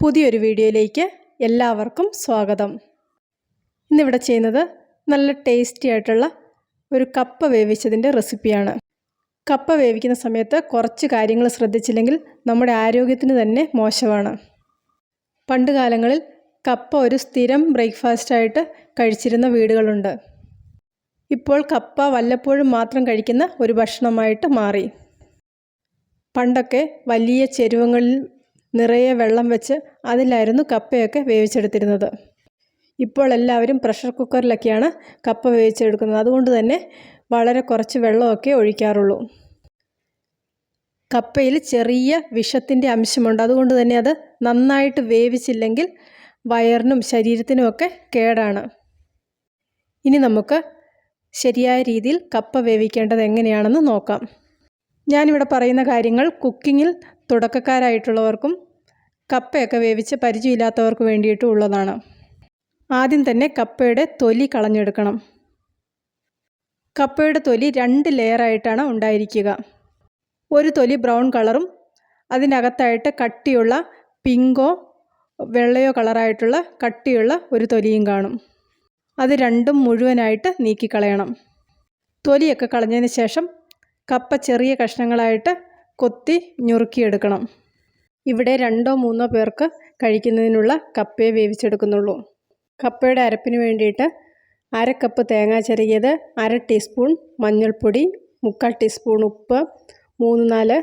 പുതിയൊരു വീഡിയോയിലേക്ക് എല്ലാവർക്കും സ്വാഗതം. ഇന്നിവിടെ ചെയ്യുന്നത് നല്ല ടേസ്റ്റി ആയിട്ടുള്ള ഒരു കപ്പ വേവിച്ചതിന്റെ റെസിപ്പിയാണ്. കപ്പ വേവിക്കുന്ന സമയത്ത് കുറച്ച് കാര്യങ്ങൾ ശ്രദ്ധിച്ചില്ലെങ്കിൽ നമ്മുടെ ആരോഗ്യത്തിന് തന്നെ മോശമാണ്. പണ്ട് കാലങ്ങളിൽ കപ്പ ഒരു സ്ഥിരം ബ്രേക്ക്ഫാസ്റ്റായിട്ട് കഴിച്ചിരുന്ന വീടുകളുണ്ട്. ഇപ്പോൾ കപ്പ വല്ലപ്പോഴും മാത്രം കഴിക്കുന്ന ഒരു ഭക്ഷണമായിട്ട് മാറി. പണ്ടൊക്കെ വലിയ ചെരുവങ്ങളിൽ നിറയെ വെള്ളം വെച്ച് അതിലായിരുന്നു കപ്പയൊക്കെ വേവിച്ചെടുത്തിരുന്നത്. ഇപ്പോൾ എല്ലാവരും പ്രഷർ കുക്കറിലൊക്കെയാണ് കപ്പ വേവിച്ചെടുക്കുന്നത്. അതുകൊണ്ട് തന്നെ വളരെ കുറച്ച് വെള്ളമൊക്കെ ഒഴിക്കാറുള്ളൂ. കപ്പയിൽ ചെറിയ വിഷത്തിന്റെ അംശമുണ്ട്. അതുകൊണ്ട് തന്നെ അത് നന്നായിട്ട് വേവിച്ചില്ലെങ്കിൽ വയറിനും ശരീരത്തിനുമൊക്കെ കേടാണ്. ഇനി നമുക്ക് ശരിയായ രീതിയിൽ കപ്പ വേവിക്കേണ്ടത് എങ്ങനെയാണെന്ന് നോക്കാം. ഞാനിവിടെ പറയുന്ന കാര്യങ്ങൾ കുക്കിങ്ങിൽ തുടക്കക്കാരായിട്ടുള്ളവർക്കും കപ്പയൊക്കെ വേവിച്ച് പരിചയമില്ലാത്തവർക്ക് വേണ്ടിയിട്ടും ഉള്ളതാണ്. ആദ്യം തന്നെ കപ്പയുടെ തൊലി കളഞ്ഞെടുക്കണം. കപ്പയുടെ തൊലി രണ്ട് ലെയറായിട്ടാണ് ഉണ്ടായിരിക്കുക. ഒരു തൊലി ബ്രൗൺ കളറും അതിനകത്തായിട്ട് കട്ടിയുള്ള പിങ്കോ വെള്ളയോ കളറായിട്ടുള്ള കട്ടിയുള്ള ഒരു തൊലിയും കാണും. അത് രണ്ടും മുഴുവനായിട്ട് നീക്കിക്കളയണം. തൊലിയൊക്കെ കളഞ്ഞതിന് ശേഷം കപ്പ ചെറിയ കഷ്ണങ്ങളായിട്ട് കൊത്തി ഞുറുക്കിയെടുക്കണം. ഇവിടെ രണ്ടോ മൂന്നോ പേർക്ക് കഴിക്കുന്നതിനുള്ള കപ്പയെ വേവിച്ചെടുക്കുന്നുള്ളൂ. കപ്പയുടെ അരപ്പിന് വേണ്ടിയിട്ട് അര കപ്പ് തേങ്ങ ചിരകിയത് അര ടീസ്പൂൺ മഞ്ഞൾപ്പൊടി മുക്കാൽ ടീസ്പൂൺ ഉപ്പ് മൂന്ന് നാല്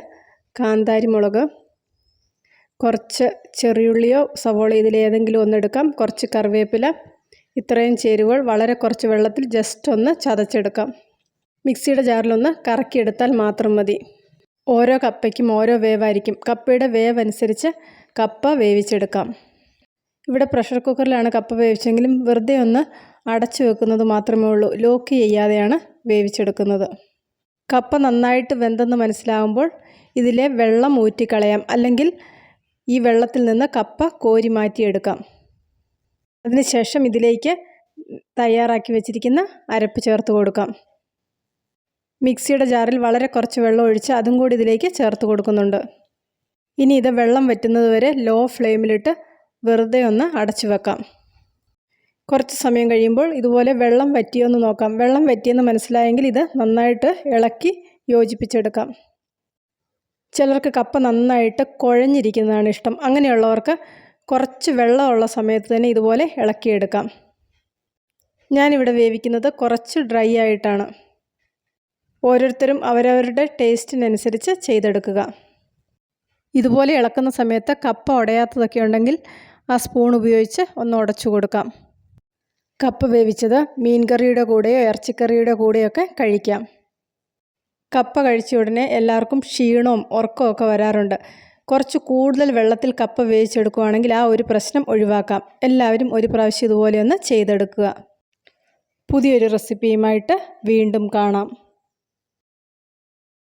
കാന്താരി മുളക്. കുറച്ച് ചെറിയുള്ളിയോ സവോള ഇതിലേതെങ്കിലും ഒന്നെടുക്കാം കുറച്ച് കറിവേപ്പില ഇത്രയും ചേരുവകൾ. വളരെ കുറച്ച് വെള്ളത്തിൽ ജസ്റ്റ് ഒന്ന് ചതച്ചെടുക്കാം. മിക്സിയുടെ ജാറിലൊന്ന് കറക്കിയെടുത്താൽ മാത്രം മതി. ഓരോ കപ്പയ്ക്കും ഓരോ വേവായിരിക്കും. കപ്പയുടെ വേവ് അനുസരിച്ച് കപ്പ വേവിച്ചെടുക്കാം. ഇവിടെ പ്രഷർ കുക്കറിലാണ് കപ്പ വേവിച്ചെങ്കിലും വെറുതെ ഒന്ന് അടച്ചു വെക്കുന്നത് മാത്രമേ ഉള്ളൂ. ലോക്ക് ചെയ്യാതെയാണ് വേവിച്ചെടുക്കുന്നത്. കപ്പ നന്നായിട്ട് വെന്തെന്ന് മനസ്സിലാകുമ്പോൾ ഇതിലെ വെള്ളം ഊറ്റിക്കളയാം. അല്ലെങ്കിൽ ഈ വെള്ളത്തിൽ നിന്ന് കപ്പ കോരി മാറ്റിയെടുക്കാം. അതിനുശേഷം ഇതിലേക്ക് തയ്യാറാക്കി വെച്ചിരിക്കുന്ന അരപ്പ് ചേർത്ത് കൊടുക്കാം. മിക്സിയുടെ ജാറിൽ വളരെ കുറച്ച് വെള്ളം ഒഴിച്ച് അതും കൂടി ഇതിലേക്ക് ചേർത്ത് കൊടുക്കുന്നുണ്ട്. ഇനി ഇത് വെള്ളം വറ്റുന്നത് വരെ ലോ ഫ്ലെയിമിലിട്ട് വെറുതെ ഒന്ന് അടച്ചു വെക്കാം. കുറച്ച് സമയം കഴിയുമ്പോൾ ഇതുപോലെ വെള്ളം വറ്റിയോ എന്ന് നോക്കാം. വെള്ളം വറ്റിയെന്ന് മനസ്സിലായെങ്കിൽ ഇത് നന്നായിട്ട് ഇളക്കി യോജിപ്പിച്ചെടുക്കാം. ചിലർക്ക് കപ്പ നന്നായിട്ട് കുഴഞ്ഞിരിക്കുന്നതാണ് ഇഷ്ടം. അങ്ങനെയുള്ളവർക്ക് കുറച്ച് വെള്ളമുള്ള സമയത്ത് തന്നെ ഇതുപോലെ ഇളക്കിയെടുക്കാം. ഞാനിവിടെ വേവിക്കുന്നത് കുറച്ച് ഡ്രൈ ആയിട്ടാണ്. ഓരോരുത്തരും അവരവരുടെ ടേസ്റ്റിനനുസരിച്ച് ചെയ്തെടുക്കുക. ഇതുപോലെ ഇളക്കുന്ന സമയത്ത് കപ്പ ഉടയാത്തതൊക്കെ ഉണ്ടെങ്കിൽ ആ സ്പൂൺ ഉപയോഗിച്ച് ഒന്ന് ഉടച്ചു കൊടുക്കാം. കപ്പ വേവിച്ചത് മീൻകറിയുടെ കൂടെയോ ഇറച്ചിക്കറിയുടെ കൂടെയൊക്കെ കഴിക്കാം. കപ്പ കഴിച്ച ഉടനെ എല്ലാവർക്കും ക്ഷീണവും ഉറക്കവും ഒക്കെ വരാറുണ്ട്. കുറച്ച് കൂടുതൽ വെള്ളത്തിൽ കപ്പ വേവിച്ചെടുക്കുകയാണെങ്കിൽ ആ ഒരു പ്രശ്നം ഒഴിവാക്കാം. എല്ലാവരും ഒരു പ്രാവശ്യം ഇതുപോലെ ഒന്ന് ചെയ്തെടുക്കുക. പുതിയൊരു റെസിപ്പിയുമായിട്ട് വീണ്ടും കാണാം.